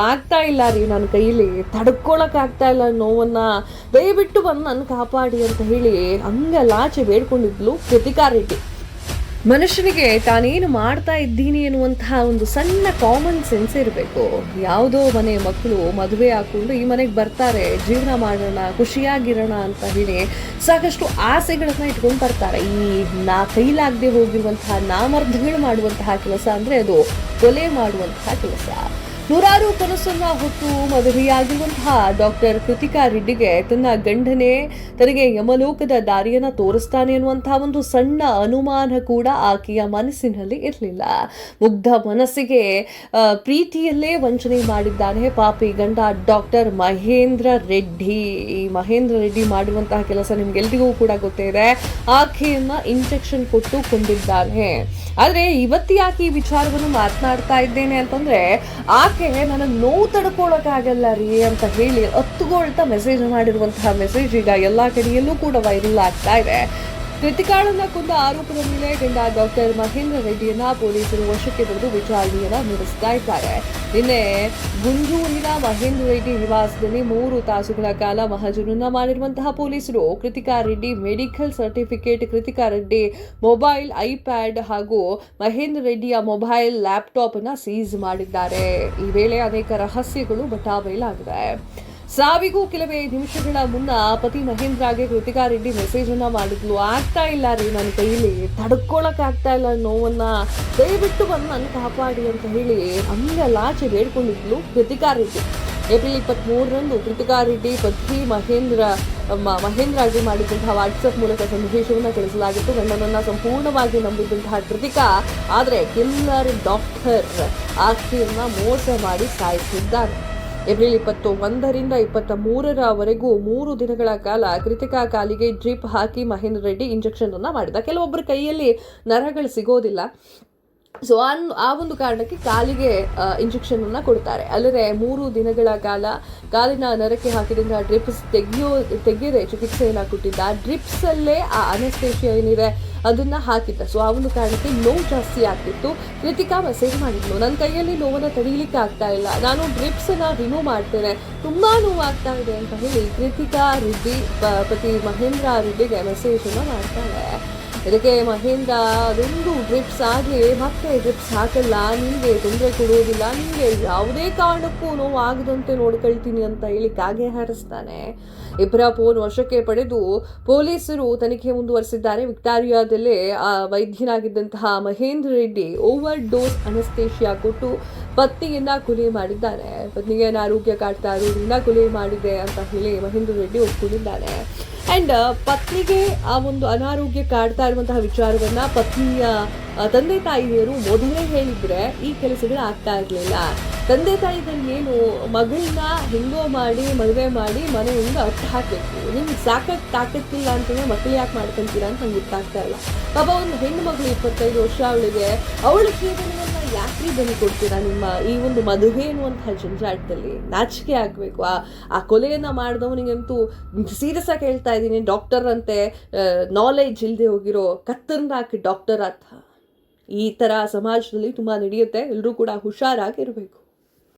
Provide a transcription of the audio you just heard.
ಆಗ್ತಾ ಇಲ್ಲ ರೀ ನನ್ನ ಕೈಲಿ ತಡ್ಕೊಳಕ್ ಆಗ್ತಾ ಇಲ್ಲ ನೋವನ್ನ. ದಯವಿಟ್ಟು ಬಂದು ನನ್ನ ಕಾಪಾಡಿ ಅಂತ ಹೇಳಿ ಹಂಗಲಾಚೆ ಬೇಡ್ಕೊಂಡಿದ್ಲು ಕೃತಿಕಾ ರೆಡ್ಡಿ. ಮನುಷ್ಯನಿಗೆ ತಾನೇನು ಮಾಡ್ತಾ ಇದ್ದೀನಿ ಎನ್ನುವಂತಹ ಒಂದು ಸಣ್ಣ ಕಾಮನ್ ಸೆನ್ಸ್ ಇರಬೇಕು. ಯಾವುದೋ ಮನೆ ಮಕ್ಕಳು ಮದುವೆ ಹಾಕ್ಕೊಂಡು ಈ ಮನೆಗೆ ಬರ್ತಾರೆ, ಜೀವನ ಮಾಡೋಣ, ಖುಷಿಯಾಗಿರೋಣ ಅಂತ ಹೇಳಿ ಸಾಕಷ್ಟು ಆಸೆಗಳನ್ನ ಇಟ್ಕೊಂಡು ಬರ್ತಾರೆ. ಈ ನಾ ಕೈಲಾಗದೆ ಹೋಗಿರುವಂತಹ, ನಾಮರ್ಧಗಳು ಮಾಡುವಂತಹ ಕೆಲಸ ಅಂದರೆ ಅದು ಕೊಲೆ ಮಾಡುವಂತಹ ಕೆಲಸ. ನೂರಾರು ಕನಸನ್ನ ಹೊತ್ತು ಮದುವೆಯಾಗಿರುವಂತಹ ಡಾಕ್ಟರ್ ಕೃತಿಕಾ ರೆಡ್ಡಿಗೆ ತನ್ನ ಗಂಡನೇ ತನಗೆ ಯಮಲೋಕದ ದಾರಿಯನ್ನ ತೋರಿಸ್ತಾನೆ ಅನ್ನುವಂತಹ ಒಂದು ಸಣ್ಣ ಅನುಮಾನ ಕೂಡ ಆಕೆಯ ಮನಸ್ಸಿನಲ್ಲಿ ಇರಲಿಲ್ಲ. ಮುಗ್ಧ ಮನಸ್ಸಿಗೆ ಪ್ರೀತಿಯಲ್ಲೇ ವಂಚನೆ ಮಾಡಿದ್ದಾನೆ ಪಾಪಿ ಗಂಡ ಡಾಕ್ಟರ್ ಮಹೇಂದ್ರ ರೆಡ್ಡಿ. ಈ ಮಹೇಂದ್ರ ರೆಡ್ಡಿ ಮಾಡಿರುವಂತಹ ಕೆಲಸ ನಿಮ್ಗೆಲ್ರಿಗೂ ಕೂಡ ಗೊತ್ತೇ ಇದೆ. ಆಕೆಯನ್ನ ಇಂಜೆಕ್ಷನ್ ಕೊಟ್ಟು ಕೊಂಡಿದ್ದಾನೆ ಆದರೆ ಇವತ್ತು ಯಾಕೆ ಈ ವಿಚಾರವನ್ನು ಮಾತನಾಡ್ತಾ ಇದ್ದೇನೆ ಅಂತಂದ್ರೆ, ಆಕೆ ನನಗೆ ನೋವು ತಡ್ಕೊಳಕ್ಕಾಗಲ್ಲ ರೀ ಅಂತ ಹೇಳಿ ಹತ್ತುಗೊಳ್ತಾ ಮೆಸೇಜ್ ಮಾಡಿರುವಂತಹ ಮೆಸೇಜ್ ಈಗ ಎಲ್ಲ ಕಡೆಯಲ್ಲೂ ಕೂಡ ವೈರಲ್ ಆಗ್ತಾ ಇದೆ. ಕೃತಿಕಾಳನ್ನ ಕೊಂದ ಆರೋಪದ ಮೇಲೆ ಗಂಡ ಡಾಕ್ಟರ್ ಮಹೇಂದ್ರ ರೆಡ್ಡಿಯನ್ನ ಪೊಲೀಸರು ವಶಕ್ಕೆ ಪಡೆದು ವಿಚಾರಣೆಯನ್ನ ನಡೆಸ್ತಾ ಇದ್ದಾರೆ. ನಿನ್ನೆ ಗುಂಜೂರಿನ ಮಹೇಂದ್ರ ರೆಡ್ಡಿ ನಿವಾಸದಲ್ಲಿ ಮೂರು ತಾಸುಗಳ ಕಾಲ ಮಹಜರನ್ನ ಮಾಡಿರುವಂತಹ ಪೊಲೀಸರು Krithika Reddy medical certificate, Krithika Reddy mobile, iPad ಹಾಗೂ ಮಹೇಂದ್ರ ರೆಡ್ಡಿಯ ಮೊಬೈಲ್, ಲ್ಯಾಪ್ಟಾಪ್ ಅನ್ನ ಸೀಸ್ ಮಾಡಿದ್ದಾರೆ. ಈ ವೇಳೆ ಅನೇಕ ರಹಸ್ಯಗಳು ಬಟಾಬಯಲಾಗಿವೆ ಸಾವಿಗೂ ಕೆಲವೇ ನಿಮಿಷಗಳ ಮುನ್ನ ಪತಿ ಮಹೇಂದ್ರಾಗೆ ಕೃತಿಕಾ ರೆಡ್ಡಿ ಮೆಸೇಜ್ ಅನ್ನ ಮಾಡಿದ್ಲು. ಆಗ್ತಾ ಇಲ್ಲ ರೀ ನನ್ನ ಕೈಲಿ. ತಡ್ಕೊಳಕ್ ಆಗ್ತಾ ಇಲ್ಲ ನೋವನ್ನ. ದಯವಿಟ್ಟು ಬಂದು ನನ್ನ ಕಾಪಾಡಿ ಅಂತ ಹೇಳಿ ಹಂಗಲಾಚೆ ಬೇಡ್ಕೊಂಡಿದ್ಲು ಕೃತಿಕಾ ರೆಡ್ಡಿ. ಏಪ್ರಿಲ್ ಇಪ್ಪತ್ತ್ ಮೂರರಂದು ಕೃತಿಕಾ ರೆಡ್ಡಿ ಪತ್ನಿ ಮಹೇಂದ್ರ ಮಹೇಂದ್ರಗೆ ಮಾಡಿದಂತಹ ವಾಟ್ಸಪ್ ಮೂಲಕ ಸಂದೇಶವನ್ನು ಕಳಿಸಲಾಗಿತ್ತು. ಗಂಡನನ್ನ ಸಂಪೂರ್ಣವಾಗಿ ನಂಬಿದಂತಹ ಕೃತಿಕಾ, ಆದರೆ ಕಿಲ್ಲರ್ ಡಾಕ್ಟರ್ ಆಕೆಯನ್ನ ಮೋಸ ಮಾಡಿ ಸಾಯಿಸಿದ್ದಾರೆ ಏಪ್ರಿಲ್ ಇಪ್ಪತ್ತು ಒಂದರಿಂದ ಇಪ್ಪತ್ತ ಮೂರರವರೆಗೂ ಮೂರು ದಿನಗಳ ಕಾಲ ಕೃತಿಕಾ ಕಾಲಿಗೆ ಡ್ರಿಪ್ ಹಾಕಿ ಮಹೇಂದ್ರ ರೆಡ್ಡಿ ಇಂಜೆಕ್ಷನ್ ಅನ್ನ ಮಾಡಿದ. ಕೆಲವೊಬ್ಬರ ಕೈಯಲ್ಲಿ ನರಗಳು ಸಿಗೋದಿಲ್ಲ. ಸೊ ಅನ್ ಆ ಒಂದು ಕಾರಣಕ್ಕೆ ಕಾಲಿಗೆ ಇಂಜೆಕ್ಷನ್ ಅನ್ನ ಕೊಡ್ತಾರೆ. ಅಲ್ಲದೆ ಮೂರು ದಿನಗಳ ಕಾಲ ಕಾಲಿನ ನರಕ್ಕೆ ಹಾಕಿದ್ರಿಂದ ಡ್ರಿಪ್ಸ್ ತೆಗೆಯೋ ತೆಗೆಯದೆ ಚಿಕಿತ್ಸೆಯನ್ನ ಕೊಟ್ಟಿದ್ದ. ಡ್ರಿಪ್ಸ್ ಅಲ್ಲೇ ಆ ಅನಸ್ತೇಷಿಯ ಏನಿದೆ ಅದನ್ನ ಹಾಕಿದ್ದ. ಸೊ ಆ ಒಂದು ಕಾರಣಕ್ಕೆ ನೋವು ಜಾಸ್ತಿ ಆಗ್ತಿತ್ತು. ಕೃತಿಕಾ ಮೆಸೇಜ್ ಮಾಡಿದ್ಲು. ನನ್ನ ಕೈಯಲ್ಲಿ ನೋವನ್ನ ತಡೀಲಿಕ್ಕೆ ಆಗ್ತಾ ಇಲ್ಲ. ನಾನು ಡ್ರಿಪ್ಸ್ ಅನ್ನ ರಿಮೂವ್ ಮಾಡ್ತೇನೆ. ತುಂಬಾ ಆಗ್ತಾ ಇದೆ ಅಂತ ಹೇಳಿ ಕೃತಿಕಾ ರೆಡ್ಡಿ ಪತಿ ಮಹೇಂದ್ರ ರೆಡ್ಡಿಗೆ ಮೆಸೇಜ್ ಅನ್ನ ಮಾಡ್ತಾಳೆ. ಇದಕ್ಕೆ ಮಹೇಂದ್ರ ಅದೊಂದು ಡ್ರಿಪ್ಸ್ ಆಗಿ, ಮತ್ತೆ ಡ್ರಿಪ್ಸ್ ಹಾಕಲ್ಲ, ನಿಮಗೆ ತೊಂದರೆ ಕೊಡುವುದಿಲ್ಲ, ನಿಮಗೆ ಯಾವುದೇ ಕಾರಣಕ್ಕೂ ನೋವು ಆಗದಂತೆ ನೋಡ್ಕೊಳ್ತೀನಿ ಅಂತ ಹೇಳಿ ಕಾಗೆ ಹಾರಿಸ್ತಾನೆ. ಇಬ್ಬರ ಫೋನ್ ವಶಕ್ಕೆ ಪಡೆದು ಪೊಲೀಸರು ತನಿಖೆ ಮುಂದುವರೆಸಿದ್ದಾರೆ. ವಿಕ್ಟಾರಿಯಾದಲ್ಲೇ, ಆ ವೈದ್ಯನಾಗಿದ್ದಂತಹ Mahendra Reddy overdose anaesthesia ಕೊಟ್ಟು ಪತ್ನಿಯನ್ನ ಕೊಲೆ ಮಾಡಿದ್ದಾರೆ. ಪತ್ನಿಗೆ ಅನಾರೋಗ್ಯ ಕಾಡ್ತಾ ಇರೋದ್ರಿಂದ ಕೊಲೆ ಮಾಡಿದೆ ಅಂತ ಹೇಳಿ ಮಹೇಂದ್ರ ರೆಡ್ಡಿ ಒಪ್ಕೊಂಡಿದ್ದಾನೆ. ಅಂಡ್ ಪತ್ನಿಗೆ ಆ ಒಂದು ಅನಾರೋಗ್ಯ ಕಾಡ್ತಾ ಇರುವಂತಹ ವಿಚಾರವನ್ನ ಪತ್ನಿಯ ತಂದೆ ತಾಯಿಯರು ಮೊದಲೇ ಹೇಳಿದ್ರೆ ಈ ಕೆಲಸಗಳು ಆಗ್ತಾ ಇರಲಿಲ್ಲ. ತಂದೆ ತಾಯಿದಲ್ಲಿ ಏನು ಮಗಳನ್ನ ಹೆಂಗೋ ಮಾಡಿ, ಮದುವೆ ಮಾಡಿ ಮನೆಯಿಂದ ಅಟ್ಟು ಹಾಕಬೇಕು. ನಿಮ್ಗೆ ಸಾಕಕ್ಕೆ ತಾಕತ್ತಿಲ್ಲ ಅಂತಂದ್ರೆ ಮಕ್ಕಳು ಯಾಕೆ ಮಾಡ್ಕೊಂತೀರಾ ಅಂತ ನಂಗೆ ಗೊತ್ತಾಗ್ತಾ ಇಲ್ಲ. ಪಾಪ ಒಂದು ಹೆಣ್ಣು ಮಗಳು ಇಪ್ಪತ್ತೈದು ವರ್ಷ ಅವಳಿಗೆ, ಅವಳ ಜೀವನವನ್ನ ಯಾಕೆ ಬಲಿ ಕೊಡ್ತೀರಾ ನಿಮ್ಮ ಈ ಒಂದು ಮದುವೆ ಅನ್ನುವಂತಹ ಜಂಜಾಟದಲ್ಲಿ? ನಾಚಿಕೆ ಆಗಬೇಕು. ಆ ಆ ಕೊಲೆಯನ್ನ ಮಾಡಿದವನಿಗಂತೂ ಸೀರಿಯಸ್ ಆಗಿ ಹೇಳ್ತಾ ಇದ್ದೀನಿ. ಡಾಕ್ಟರ್ ಅಂತೆ ನಾಲೆಜ್ ಇಲ್ಲದೆ ಹೋಗಿರೋ ಕತ್ತರನ್ನ ಹಾಕಿ ಡಾಕ್ಟರ್ ಅಂತ. ಈ ಥರ ಸಮಾಜದಲ್ಲಿ ತುಂಬ ನಡೆಯುತ್ತೆ. ಎಲ್ಲರೂ ಕೂಡ ಹುಷಾರಾಗಿರಬೇಕು.